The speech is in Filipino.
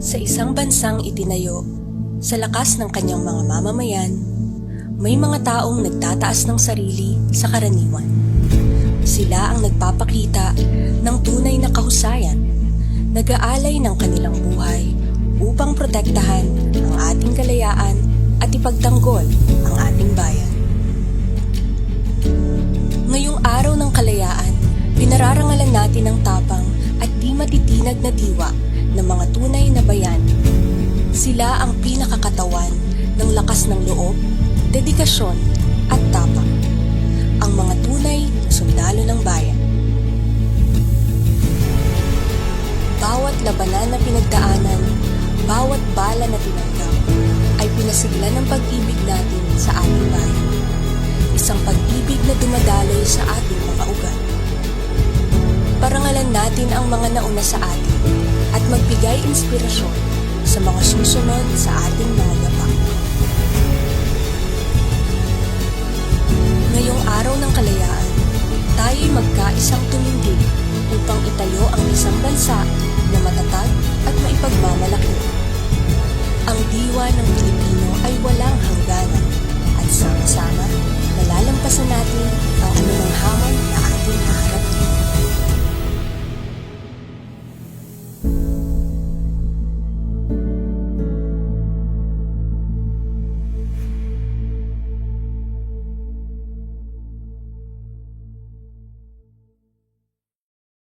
Sa isang bansang itinayo, sa lakas ng kanyang mga mamamayan, may mga taong nagtataas ng sarili sa karaniwan. Sila ang nagpapakita ng tunay na kahusayan, nag-aalay ng kanilang buhay upang protektahan ang ating kalayaan at ipagtanggol ang ating bayan. Ngayong araw ng kalayaan, pinararangalan natin ang tapang at di matitinag na diwa Sila ang pinakakatawan ng lakas ng loob, dedikasyon at tapang. Ang mga tunay na sundalo ng bayan. Bawat labanan na pinagdaanan, bawat bala na tinanggap, ay pinasiglan ng pag-ibig natin sa ating bayan. Isang pag-ibig na dumadaloy sa ating mga ugat. Parangalan natin ang mga nauna sa atin at magbigay inspirasyon sa mga susunod sa ating mga yapak. Ngayong araw ng kalayaan, tayo'y magkaisang tumindig upang itayo ang isang bansa na matatag at maipagmamalaki. Ang diwa ng Pilipinas